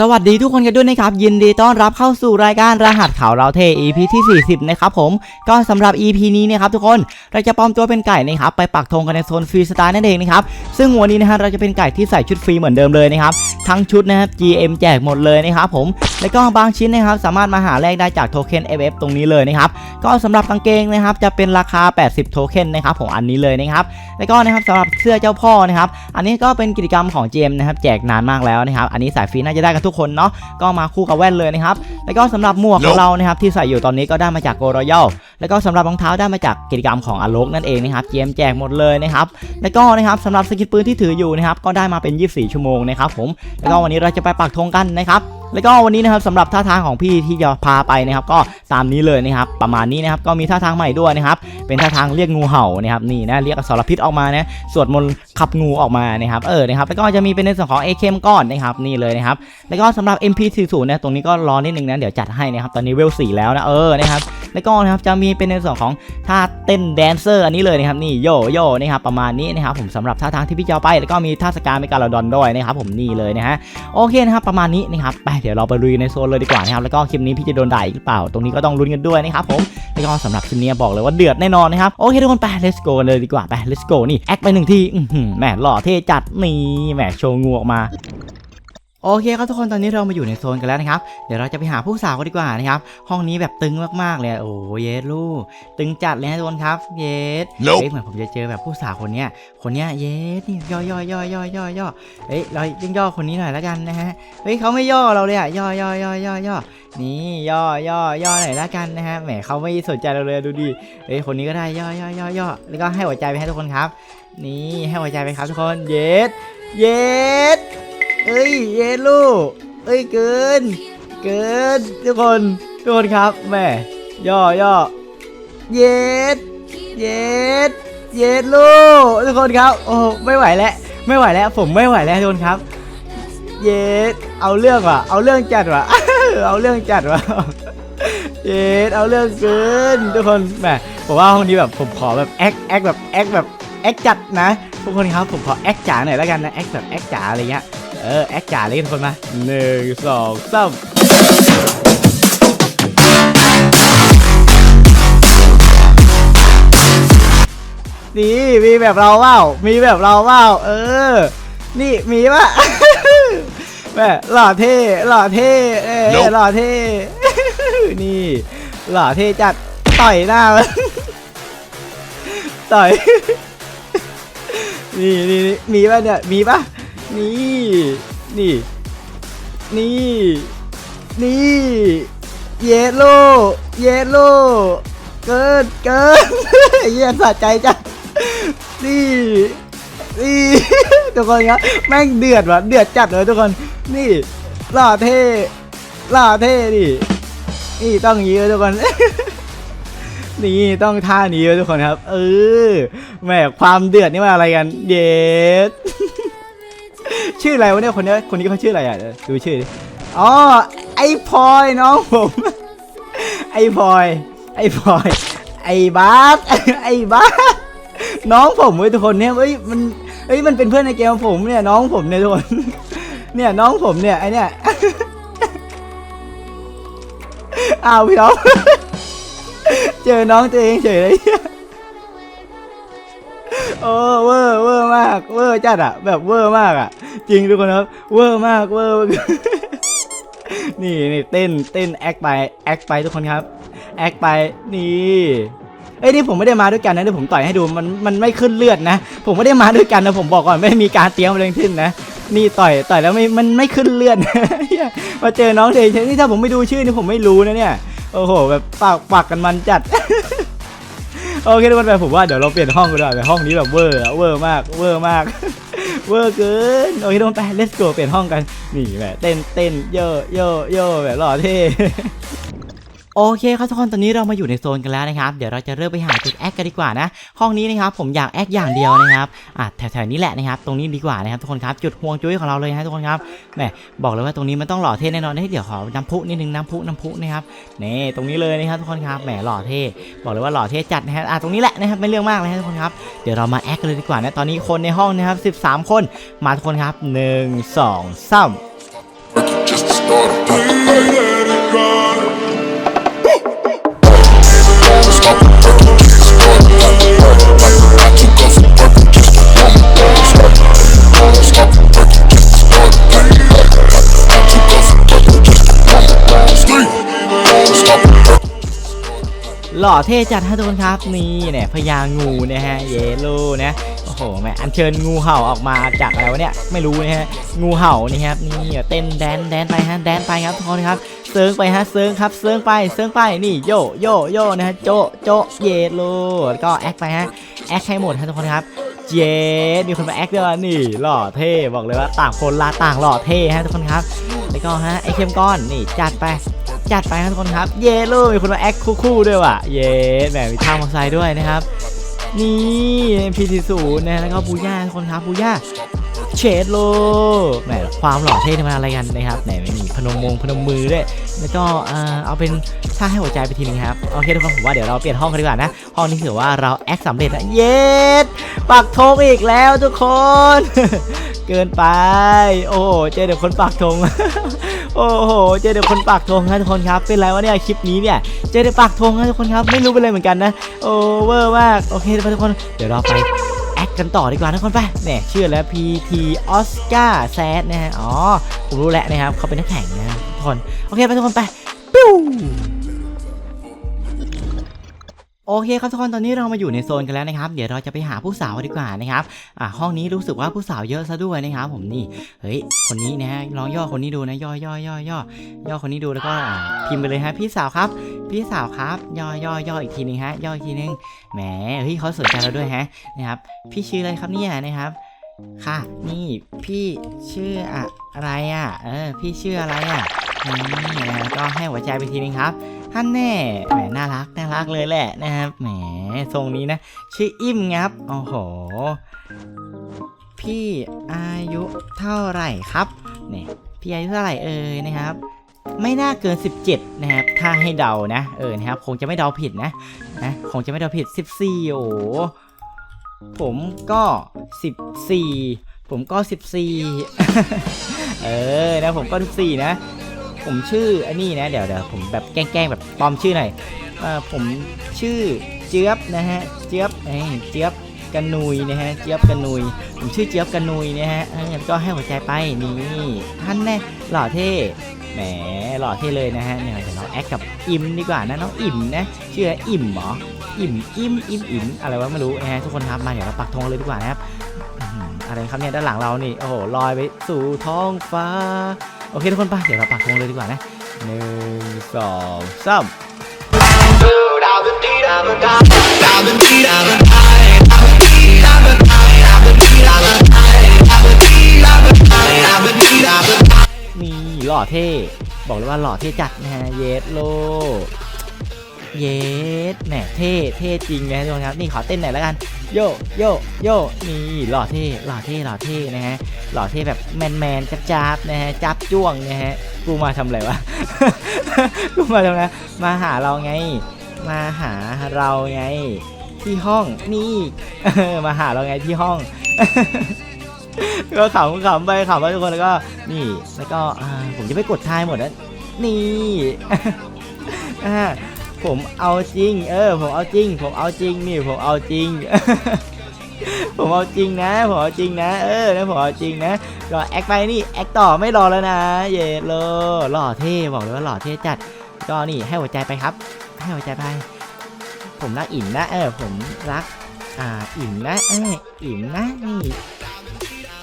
สวัสดีทุกคนกันด้วยนะครับ ยินดีต้อนรับเข้าสู่รายการรหัสข่าวเราเท EP ที่ 40 นะครับผมก็สำหรับ EP นี้นะครับทุกคนเราจะปลอมตัวเป็นไก่นะครับไปปักธงกันในโซนฟรีสไตล์นั่นเองนะครับซึ่งวันนี้นะฮะเราจะเป็นไก่ที่ใส่ชุดฟรีเหมือนเดิมเลยนะครับทั้งชุดนะครับ GM แจกหมดเลยนะครับผมและก็บางชิ้นนะครับสามารถมาหาแลกได้จากโทเค็น FF ตรงนี้เลยนะครับก็สำหรับกางเกงนะครับจะเป็นราคา 80 โทเค็นนะครับผมอันนี้เลยนะครับแล้วก็นะครับสำหรับเสื้อเจ้าพ่อนะครับอันนี้ก็เป็นกิจกรรมของ GM นะครับแจกนานมากแล้วนะครับอันนี้สายฟรีน่าจะได้กันทุกคนเนาะก็มาคู่กับแว่นเลยนะครับแล้วก็สำหรับหมวกของเรานะครับที่ใส่อยู่ตอนนี้ก็ได้มาจากโกรยัลแล้วก็สำหรับรองเท้าได้มาจากกิจกรรมของอโลกนั่นเองนะครับ GM แจกหมดเลยนะครับแล้วก็นะครับสำหรับสกินปืนที่ถืออยู่นะครับก็ได้มาเป็น 24 ชั่วโมงนะครับผมแล้วก็วันนี้เราจะไปปักธงกันนะครับ แล้วก็วันนี้นะครับสำหรับท่าทางของพี่ที่จะพาไปนะครับก็ตามนี้เลยนะครับประมาณนี้นะครับก็มีท่าทางใหม่ด้วยนะครับเป็นท่าทางเรียกงูเห่านะครับนี่นะเรียกอสรพิษออกมานะสวดมนต์ขับงูออกมานะครับเออนะครับแล้วก็จะมีเป็นในส่วนของ AK ก้อนนะครับนี่เลยนะครับแล้วก็สำหรับ MP40 นี่ยตรงนี้ก็รอนิดนึงนะเดี๋ยวจัดให้นะครับตอนนี้เวล4แล้วนะเออนะครับแล้วก็นะครับจะมีเป็นในส่วนของท่าเต้นแดนเซอร์อันนี้เลยนะครับนี่โยโย่นะครับประมาณนี้นะครับผมสำหรับท่าทางที่พี่จะเอาไป แล้วก็มีท่าสการเมกาลาดอนด้วยนะครับผมนี่เลยนะฮะโอเคนะครับประมาณนี้นะครับไปดี๋ยวเราไปลุยในโซนเลยดีกว่านะครับแล้วก็คลิปนี้พี่จะโดนด่าอีกหรือเปล่า ตรงนี้ก็ต้องลุ้นกันด้วยนะครับผมแล้วก็สำหรับคลิปนี้บอกเลยว่าเดือดแน่นอนนะครับโอเคทุกคนไป let's go เลยดีกว่าไป let's go นี่แอคไปหนึ่งทีแหมหล่อเท่จัดนี่แหมโชว์งูออกมา โอเคครับทุกคนตอนนี้เรามาอยู่ในโซนกันแล้วนะครับ เดี๋ยวเราจะไปหาผู้สาวกันดีกว่านะครับ ห้องนี้แบบตึงมากๆเลย โอ้เยสลูกตึงจัดเลยนะทุกคนครับ เยส Nope เฮ้ยเหมือนผมจะเจอแบบผู้สาวคนเนี้ย คนเนี้ยเยสนี่ย่อย่อย่อย่อย่อย่อเฮ้ยเรายิ่งย่อคนนี้หน่อยแล้วกันนะฮะ เฮ้ยเขาไม่ย่อเราเลยอะย่อย่อย่อย่อย่อนี่ย่อย่อย่อหน่อยแล้วกันนะฮะ แหมเขาไม่สนใจเราเลยดูดิเฮ้ยคนนี้ก็ได้ย่อย่อย่อย่อแล้วก็ให้หัวใจไปให้ทุกคนครับ นี่ให้หัวใจไปครับทุกคน เยสเยส เอ้ยเย็นลูกเอ้ยเกิน เกินทุกคนทุกคนครับแม่ย่อย่อเย็ดเย็ดเย็ดลูกทุกคนครับโอ้ไม่ไหวแล้วไม่ไหวแล้วผมไม่ไหวแล้วทุกคนครับ เย็ดเอาเรื่องว่ะเอาเรื่องจัดว่ะเอาเรื่องจัดว่ะเย็ดเอาเรื่องเกินทุกคนแหมผมว่าห้องนี้แบบผมขอแบบแอคแอคแบบแอคแบบแอคจัดนะทุกคนครับผมขอแอคจ๋าหน่อยแล้วกันนะแอคแบบแอคจ๋าอะไรเงี้ย เออ แอคจ่าเลยทุกคนมาหนึ่งสองสามนี่มีแบบเราเปล่า มีแบบเราเปล่า เออ นี่มีปะแม่หล่อเท่หล่อเท่เออ Nope หล่อเท่ นี่ หล่อเท่จัดต่อยหน้ามันต่อย นี่นี่นี่มีป่ะเนี่ย มีป่ะ นี่ นี่ นี่ นี่ เยลโล เยลโล เกินเกินเยี่ยสะใจจังนี่นี่ทุกคนครับแม่งเดือดว่ะเดือดจัดเลยทุกคน นี่หล่อเท่หล่อเท่ดินี่ต้องอย่างนี้เลยทุกคนนี่ต้องท่านี้เลยทุกคนครับ เออแหมความเดือดนี่มันอะไรกัน เย็ด ชื่ออะไรวะเนี่ยคนเนี้ยคนนี้เขาชื่ออะไรอะดูชื่ออ๋อไอพลอยน้องผมไอพลอยไอพลอยไอบาสไอบาสน้องผมเว้ยทุกคนเนี่ยเฮ้ยมันเฮ้ยมันเป็นเพื่อนในเกมผมเนี่ยน้องผมเนี่ยทุกคนเนี่ยน้องผมเนี่ยไอเนี่ยอ้าวพี่น้องเจอน้องตัวเองเฉยเลย โอ้เวอร์เวอร์มากเวอร์จัดอะแบบเวอร์มากอะจริงทุกคนครับเวอร์มากเวอร์นี่นี่เต้นเต้นแอคไปแอคไปทุกคนครับแอคไปนี่เอ้ยนี่ผมไม่ได้มาด้วยกันนะเดี๋ยวผมต่อยให้ดูมันมันไม่ขึ้นเลือดนะ ผมไม่ได้มาด้วยกันนะผมบอกก่อนไม่มีการเตรียมอะไรทั้งสิ้นนะนี่ต่อยต่อยแล้วไม่มันไม่ขึ้นเลือดมาเจอน้องเทนนี่ถ้าผมไม่ดูชื่อนี่ผมไม่รู้นะเนี่ยโอ้โหแบบปากปากกันมันจัด โอเคทุกคนไปผมว่าเดี๋ยวเราเปลี่ยนห้องกันดีกว่าไปห้องนี้แบบเวอร์อะเวอร์มากเวอร์มากเวอร์เกินโอเคทุกคนไป let's go เปลี่ยนห้องกันนี่แบบเต้นเต้นเยอะเยอะเยแบบหล่อเท่ โอเคครับทุกคนตอนนี้เรามาอยู่ในโซนกันแล้วนะครับ เดี๋ยวเราจะเริ่มไปหาจุดแอคกันดีกว่านะ ห้องนี้นะครับผมอยากแอคอย่างเดียวนะครับอะแถวๆนี้แหละนะครับ ตรงนี้ดีกว่านะครับทุกคนครับ จุดห่วงจุ้ยของเราเลยนะทุกคนครับ แหมบอกเลยว่าตรงนี้มันต้องหล่อเท่แน่นอนเฮ้ยเดี๋ยวขอน้ำพุนิดนึงน้ำพุน้ำพุนะครับ นี่ตรงนี้เลยนะครับทุกคนครับ แหมหล่อเท่ บอกเลยว่าหล่อเท่จัดนะฮะอะตรงนี้แหละนะครับไม่เรื่องมากเลยนะทุกคนครับ เดี๋ยวเรามาแอคกันเลยดีกว่านะ ตอนนี้คนในห้องนะครับ 13 คน มาทุกคนครับหนึ่งสอง หล่อเท่จัดฮะทุกคนครับนี่เนี่ยพญางูนะฮะเยลโล่นะโอ้โหแม่อัญเชิญงูเห่าออกมาจากอะไรวะเนี่ยไม่รู้นะฮะงูเห่านี่ครับนี่เต้นแดนแดนไปฮะแดนไปครับทุกคนครับเซิร์งไปฮะเซิร์งครับเซิร์งไปเซิร์งไปนี่โยโยโยนะฮะโจโจเยลโล่แล้วก็แอคไปฮะแอคให้หมดฮะทุกคนครับ เจดมีคนมาแอคด้วยนี่หล่อเท่บอกเลยว่าต่างคนละต่างหล่อเท่ฮะทุกคนครับแล้วก็ฮะไอเข้มก้อนนี่จัดไปจัดไปครับทุกคนครับ เยลโล่มีคนมาแอคคู่ๆด้วยว่ะเย่แหมมีท่ามอเตอร์ไซค์ด้วยนะครับ นี่พีทีศูนย์นะแล้วก็บูย่าทุกคนครับบูย่า เชดโลแหมความหล่อเท่มันอะไรกันนะครับไหนไม่มีพนมมงพนมมือด้วยแล้วก็เอาเป็นท่าให้หัวใจไปทีนึงครับโอเคทุกคนผมว่าเดี๋ยวเราเปลี่ยนห้องกันดีกว่านะห้องนี้ถือว่าเราแอคสำเร็จนะเย็ดปักธงอีกแล้วทุกคน เกินไป โอ้เจอเดี๋ยวคนปักธงโอ้โห เจอเดี๋ยวคนปากธงครับทุกคนครับ เป็นไรวะเนี่ยคลิปนี้เนี่ย เจอเดี๋ยวปากธงครับทุกคนครับ ไม่รู้เป็นไรเหมือนกันนะ โอ้เวอร์มาก โอเคทุกคน เดี๋ยวเราไป แอคกันต่อดีกว่าทุกคนไปเนี่ยชื่อแล้ว PT Oscar s a d นะฮะ อ๋อ ผมรู้แล้วนะครับเขาเป็นนักแข่งนะทุกคน โอเค ไปทุกคนไปปิ้ว โอเคครับทุกคนตอนนี้เรามาอยู่ในโซนกันแล้วนะครับ เดี๋ยวเราจะไปหาผู้สาวดีกว่านะครับอ่าห้องนี้รู้สึกว่าผู้สาวเยอะซะด้วยนะครับ ผมนี่เฮ้ยคนนี้นะฮะลองย่อคนนี้ดูนะย่อย่อย่อย่อย่อคนนี้ดูแล้วก็พิมพ์ไปเลยฮะพี่สาวครับ พี่สาวครับ ย่อย่อย่ออีกทีหนึงฮะย่ออีกทีหนึงแหมเฮ้ยเขาสนใจเราด้วยฮะนะครับพี่ชื่ออะไรครับเนี่ยนะครับ ค่ะ นี่พี่ชื่ออะอะไรอะเออพี่ชื่ออะไรอะนี่นะก็ให้หัวใจไปทีนึงครับ ท่านแน่แหมน่ารักน่ารักเลยแหละนะครับแหมทรงนี้นะ ชื่ออิ่มครับโอ้โห พี่อายุเท่าไหร่ครับเนี่ยพี่อายุเท่าไหร่เอ่ยนะครับ ไม่น่าเกิน 17 นะครับถ้าให้เดานะ เออนะครับ คงจะไม่เดาผิดนะนะคงจะไม่เดาผิด 14โอ้โหผมก็ 14 ผมก็ 14 เออนะผมก็ 14 นะ ผมชื่ออันนี้นะเดี๋ยวเดี๋ยวผมแบบแกล้งๆแบบปลอมชื่อหน่อยผมชื่อเจี๊ยบนะฮะเจี๊ยบเอ้เจี๊ยบกันนุยนะฮะเจี๊ยบกันนุย ผมชื่อเจี๊ยบกันนุยนะฮะก็ให้หัวใจไปนี่ท่านแน่หล่อเท่แหมหล่อเท่เลยนะฮะเนี่ยเดี๋ยวเราแอคกับอิมดีกว่านะน้องอิมนะชื่ออิ่มเหรออิ่มอิ่มอิ่มอิ่มอะไรวะไม่รู้นะฮะทุกคนครับมาเดี๋ยวเราปักธงเลยดีกว่านะครับ อะไรครับเนี่ยด้านหลังเรานี่โอ้โหลอยไปสู่ท้องฟ้า โอเคทุกคนไปเดี๋ยวเราปักธงเลยดีกว่านะหนึ่งสองสามนี่หล่อเท่ บอกเลยว่าหล่อเท่จัดนะฮะเยสโล เยสแหมเท่เท่จริงนะทุกคนครับนี่ขอเต้นหน่อยแล้วกันโยโยโยนี่หล่อเท่หล่อเท่หล่อเท่นะฮะหล่อเท่แบบแมนแมนจับจับนะฮะจับจ้วงนะฮะกูมาทำอะไรวะกูมาทำอะไรมาหาเราไง มาหาเราไง ที่ห้องนี่มาหาเราไงที่ห้องก็ขำขำไปขำไปทุกคนแล้วก็นี่แล้วก็ผมจะไปกดทายหมดนะนี่อ่า ผมเอาจริง เออ ผมเอาจริง ผมเอาจริงนี่ผมเอาจริง ผมเอาจริงนะ ผมเอาจริงนะ เออนะผมเอาจริงนะรอแอคไปนี่แอคต่อไม่รอแล้วนะ เย่โลหล่อเท่บอกเลยว่าหล่อเท่จัดก็นี่ให้หัวใจไปครับ ให้หัวใจไป ผมรักอิ่มนะ เออผมรัก อ่าอิ่มนะ เอออิ่มนะนี่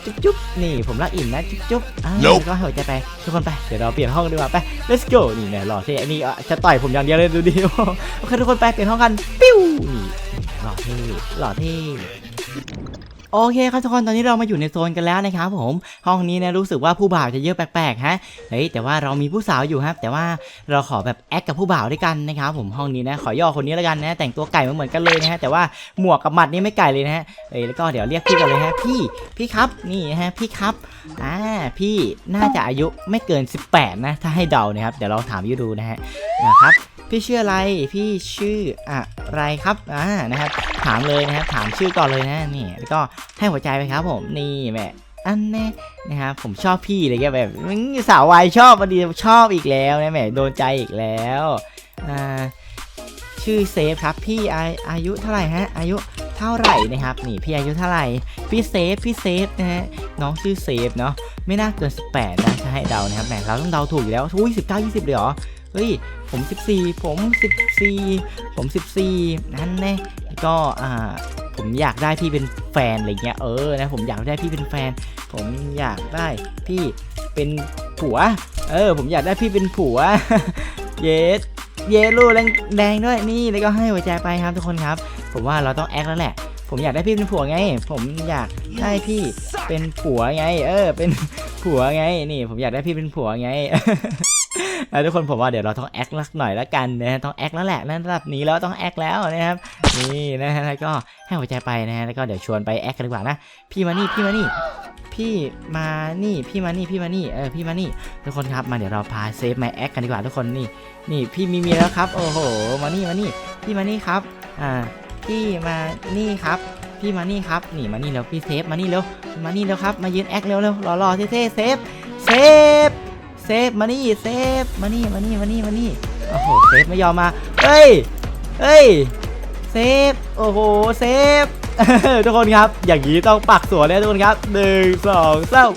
จุ๊บจุ๊บนี่ผมรักอิ่มนะ จุ๊บจุ๊บอ่าก็ห้หัวใจไปทุกคนไป เดี๋ยวเราเปลี่ยนห้องดีกว่าไป let's go นี่เนี่ยหล่อเท่อันนี้อะจะต่อยผมอย่างเดียวเลยดูดิโอเคทุกคนไปเปลี่ยนห้องกันปิ้วนี่หล่อเท่หล่อเท่ โอเคครับทุกคนตอนนี้เรามาอยู่ในโซนกันแล้วนะครับผมห้องนี้นะรู้สึกว่าผู้บ่าวจะเยอะแปลกๆฮะเฮ้ยแต่ว่าเรามีผู้สาวอยู่ครับแต่ว่าเราขอแบบแอคกับผู้บ่าวด้วยกันนะครับผมห้องนี้นะขอย่อคนนี้แล้วกันนะแต่งตัวไก่มาเหมือนกันเลยนะฮะแต่ว่าหมวกกับหมัดนี่ไม่ไก่เลยนะฮะเอ้ยแล้วก็เดี๋ยวเรียกพี่กันเลยฮะพี่พี่ครับนี่ฮะพี่ครับอ่าพี่น่าจะอายุไม่เกิน 18 นะ ถ้าให้เดานะครับเดี๋ยวลองถามยูดูนะฮะนะครับ พี่ชื่ออะไร พี่ชื่ออะไรครับ อ่า นะครับ ถามเลยนะครับ ถามชื่อก่อนเลยนะ นี่ แล้วก็ให้หัวใจไปครับ ผม นี่แม่อันแน่นะครับผมชอบพี่อะไรเงี้ยแบบสาววายชอบพอดีชอบอีกแล้วนะแหมโดนใจอีกแล้วอ่าชื่อเซฟครับพี่อาอายุเท่าไหร่ฮะอายุเท่าไหร่นะครับนี่พี่อายุเท่าไหร่พี่เซฟพี่เซฟนะฮะน้องชื่อเซฟเนาะไม่น่าเกิน 18นะถ้าให้เดานะครับแหมเราต้องเดาถูกอยู่แล้วอุ้ย19 20เลยเหรอ เฮ้ยผม 14 ผม 14 ผม 14 นั่นแน่ก็อ่าผมอยากได้พี่เป็นแฟนอะไรเงี้ยเออนะผมอยากได้พี่เป็นแฟน ผมอยากได้พี่เป็นผัว เออ ผมอยากได้พี่เป็นผัว เยสเยลูแดงแดงด้วยนี่แล้วก็ให้หัวใจไปครับทุกคนครับ ผมว่าเราต้องแอคแล้วแหละ ผมอยากได้พี่เป็นผัวไง ผมอยากได้พี่เป็นผัวไง เออ เป็นผัวไง นี่ ผมอยากได้พี่เป็นผัวไง แล้วทุกคนผมว่าเดี๋ยวเราต้องแอคลักหน่อยละกันนะต้องแอคแล้วแหละนั่นระดับนี้แล้วต้องแอคแล้วนะครับนี่นะฮะแล้วก็ให้หัวใจไปนะฮะแล้วก็เดี๋ยวชวนไปแอคกันดีกว่านะพี่มานี่พี่มานี่พี่มานี่พี่มานี่พี่มานี่เออพี่มานี่ ทุกคนครับมาเดี๋ยวเราพาเซฟมาแอคกันดีกว่าทุกคนนี่นี่พี่มีเมียแล้วครับโอ้โหมานี่มานี่พี่มานี่ครับอ่าพี่มานี่ครับพี่มานี่ครับนี่มานี่เร็วพี่เซฟมานี่เร็วมานี่เร็วครับมายืนแอคเร็วเร็วรอๆเท่ๆเซฟเซฟ เซฟมานี่เซฟมานี่มานี่มานี่มานี่โอ้โหเซฟไม่ยอมมาเฮ้ยเฮ้ยเซฟโอ้โหเซฟทุกคนครับ อย่างนี้ต้องปักสวนเลยทุกคนครับหนึ่งสองสาม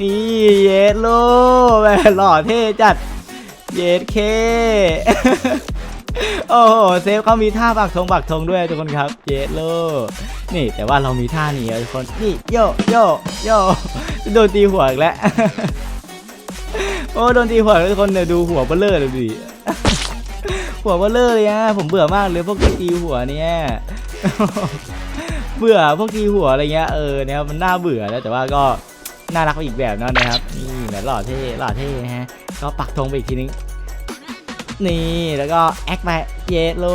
นี่เยสโลแม่หล่อเท่จัดเยสเค โอ้โหเซฟเขามีท่าปักธงปักธงด้วยทุกคนครับเยสโลนี่แต่ว่าเรามีท่านี้ทุกคนนี่โยโยโยโดนตีหัวอีกแล้วโอ้โดนตีหัวทุกคนเนี่ยดูหัวเบลเลอร์เลยดิหัวเบลเลอร์เลยอะผมเบื่อมากเลยพวกตีหัวเนี่ยเบื่อพวกตีหัวอะไรเงี้ยเออเนี่ยมันน่าเบื่อแล้วแต่ว่าก็น่ารักไปอีกแบบนั่นนะครับนี่แหมหล่อเท่หล่อเท่นะฮะก็ปักธงไปอีกทีนึง นี่ แล้วก็แอคไปเยสโล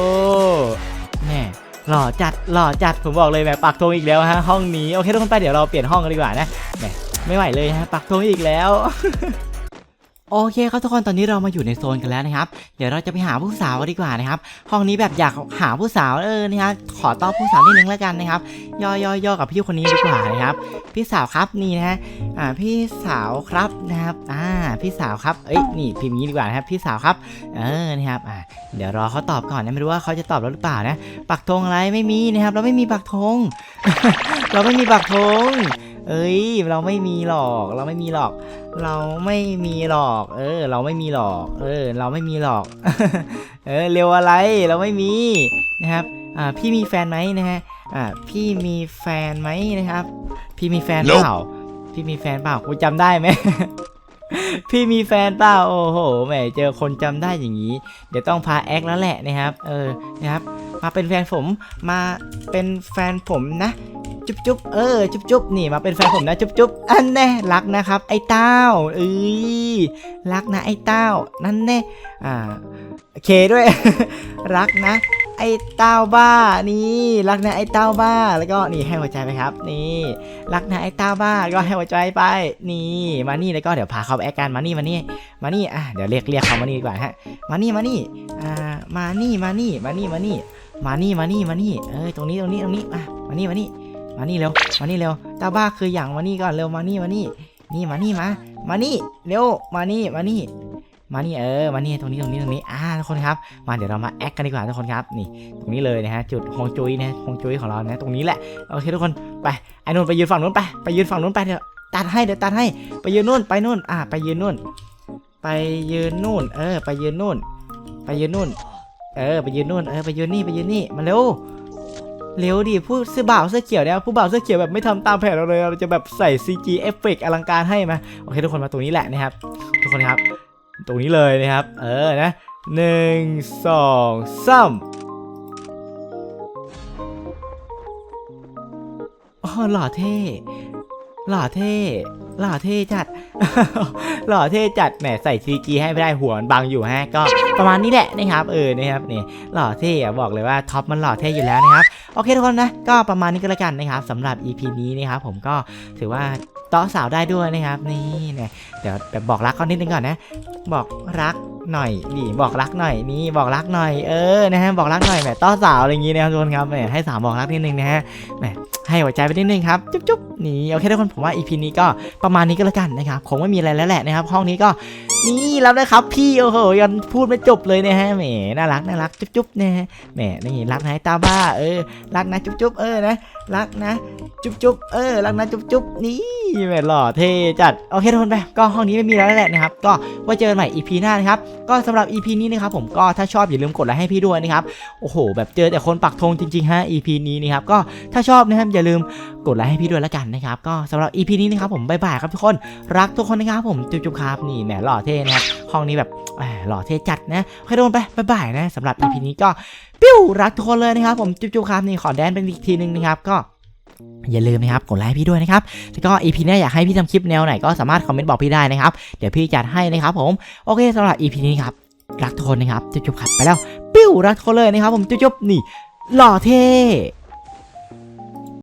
แม่หล่อจัดหล่อจัดผมบอกเลยแหมปักธงอีกแล้วฮะห้องนี้โอเคทุกคนไปเดี๋ยวเราเปลี่ยนห้องกันดีกว่านะแหมไม่ไหวเลยฮะปักธงอีกแล้ว โอเคครับทุกคนตอนนี้เรามาอยู่ในโซนกันแล้วนะครับ เดี๋ยวเราจะไปหาผู้สาวกันดีกว่านะครับ ห้องนี้แบบอยากหาผู้สาวเออนะครับขอต้อนผู้สาวนิดนึงแล้วกันนะครับ ย่อย่อย่อกับพี่คนนี้ดีกว่านะครับ พี่สาวครับนี่นะฮะอ่าพี่สาวครับนะครับอ่าพี่สาวครับเอ้ยนี่พิมพ์นี้ดีกว่านะครับพี่สาวครับเออนะครับอ่าเดี๋ยวรอเขาตอบก่อนนะไม่รู้ว่าเขาจะตอบเราหรือเปล่านะปักธงอะไรไม่มีนะครับ เราไม่มีปักธงเราไม่มีปักธง เอ้ย เราไม่มีหรอก เราไม่มีหรอก เราไม่มีหรอก เออ เราไม่มีหรอก เออ เราไม่มีหรอก เออ เร็วอะไร เราไม่มีนะครับ อ่า พี่มีแฟนไหมนะฮะ อ่า พี่มีแฟนไหมนะครับ พี่มีแฟนเปล่า พี่มีแฟนเปล่าคุณจำได้ไหมพี่มีแฟนเปล่า โอ้โห แหม เจอคนจำได้อย่างนี้ เดี๋ยวต้องพาแอคแล้วแหละนะครับ เออ นะครับ มาเป็นแฟนผม มาเป็นแฟนผมนะ จุ๊บจุ๊บเออจุ๊บจุ๊บนี่มาเป็นแฟนผมนะจุ๊บจุ๊บอันแน่รักนะครับ ไอ้เต้าเอ้ยรักนะไอ้เต้า นั่นแน่อ่าเคด้วย รักนะ ไอ้เต้าบ้านี่รักนะไอ้เต้าบ้าแล้วก็นี่ให้หัวใจไปครับ นี่รักนะไอ้เต้าบ้าก็ให้หัวใจไป นี่มานี่แล้วก็เดี๋ยวพาเขาไปแอคกันมานี่มานี่มานี่อะเดี๋ยวเรียกเรียกเขามานี่ดีกว่าฮะมานี่มานี่อ่ามานี่มานี่มานี่มานี่มานี่มานี่มานี่เออตรงนี้ตรงนี้ตรงนี้อะมานี่มานี่ มานี่เร็ว มานี่เร็ว ตาบ้าคืออย่างมานี่ก่อนเร็วมานี่มานี่ นี่มานี่มา มานี่เร็ว มานี่มานี่ มานี่เออ มานี่ตรงนี้ตรงนี้ตรงนี้ อ่าทุกคนครับ มาเดี๋ยวเรามาแอคกันดีกว่าทุกคนครับ นี่ ตรงนี้เลยนะฮะ จุดฮงจุ้ยนะฮงจุ้ยของเรานะตรงนี้แหละ โอเคทุกคน ไป ไอ้นุ่นไปยืนฝั่งนู้นไป ไปยืนฝั่งนู้นไปเดี๋ยวตัดให้เดี๋ยวตัดให้ ไปยืนนู่นไปนู่น อ่า ไปยืนนู่น ไปยืนนู่น เออ ไปยืนนู่น ไปยืนนู่น เออ ไปยืนนู่น เออ ไปยืนนี่ ไปยืนนี่ มาเร็ว เร็วดิผู้เสื้อบ่าวเสื้อเขียวเนี่ยผู้บ่าวเสื้อเขียวแบบไม่ทำตามแผนเราเลยเราจะแบบใส่ CG เอฟเฟกต์อลังการให้มาโอเคทุกคนมาตรงนี้แหละนะครับทุกคนครับ ตรงนี้เลยนะครับ เออนะหนึ่งสองสามโอ้หล่อเท่หล่อเท่หล่อเท่จัด หล่อเท่จัดแหมใส่ CG ให้ไม่ได้หัวมันบังอยู่ฮะ ก็ประมาณนี้แหละนะครับ เออนะครับนี่หล่อเท่บอกเลยว่าท็อปมันหล่อเท่อยู่แล้วนะครับ โอเคทุกคนนะ ก็ประมาณนี้ก็แล้วกันนะครับสำหรับ EP นี้นะครับผมก็ถือว่าต้อสาวได้ด้วยนะครับ นี่เนี่ยเดี๋ยวแบบบอกรักเขานิดนึงก่อนนะ บอกรักหน่อยนี่บอกรักหน่อยนี่บอกรักหน่อยเออนะฮะบอกรักหน่อยแหมต้อสาวอะไรอย่างงี้นะครับทุกคนครับแหมให้สาวบอกรักนิดนึงนะฮะแหม ให้หัวใจไปนิดนึงครับ จุ๊บจุ๊บนี่โอเคทุกคนผมว่า EP นี้ก็ประมาณนี้ก็แล้วกันนะครับคงไม่มีอะไรแล้วแหละนะครับ ห้องนี้ก็นี่แล้วนะครับพี่โอ้โหยังพูดไม่จบเลยนะฮะแหมน่ารักน่ารักจุ๊บจุ๊บนะฮะแหมนี่รักนะตาบ้าเออรักนะจุ๊บจุ๊บเออนะรักนะจุ๊บจุ๊บเออรักนะจุ๊บจุ๊บนี่แหมหล่อเท่จัดโอเคทุกคนไปก็ห้องนี้ไม่มีแล้วแหละนะครับก็ไว้เจอกันใหม่ EP หน้านะครับก็สำหรับ EP นี้นะครับผมก็ถ้าชอบอย่าลืมกดไลค์ให้พี่ด้วยนะครับโอ้โห แบบเจอแต่คนปักธงจริงๆฮะ EP นี้นะครับก็ถ้าชอบนะครับอย่าลืมกดไลค์ให้พี่ด้วยล้วกันนะครับ ก็สำหรับ EP นี้นะครับผมบ๊ายบายครับทุกคน รักทุกคนนะครับผมจุ๊บจุ๊บครับนี่แหมหล่อเท่นะครับห้องนี้แบบแหมหล่อเท่จัดนะโอเคทุกคนไปบ๊ายบายนะสำหรับ EP นี้ก็ปิ้วรักทุกคนเลยนะครับผมจุ๊บจุ๊บครับนี่ขอแดนเป็นอีกทีนึงนะครับก็อย่าลืมนะครับกดไลค์ให้พี่ด้วยนะครับแล้วก็ EP หน้าอยากให้พี่ทำคลิปแนวไหนก็สามารถคอมเมนต์บอกพี่ได้นะครับ เดี๋ยวพี่จัดให้นะครับผมโอเคสำหรับ EP นี้ครับรักทุกคนนะครับจุ๊บๆครับไปแล้วปิ้วรักทุกคนเลยนะครับผมจุ๊บๆนี่หล่อเท่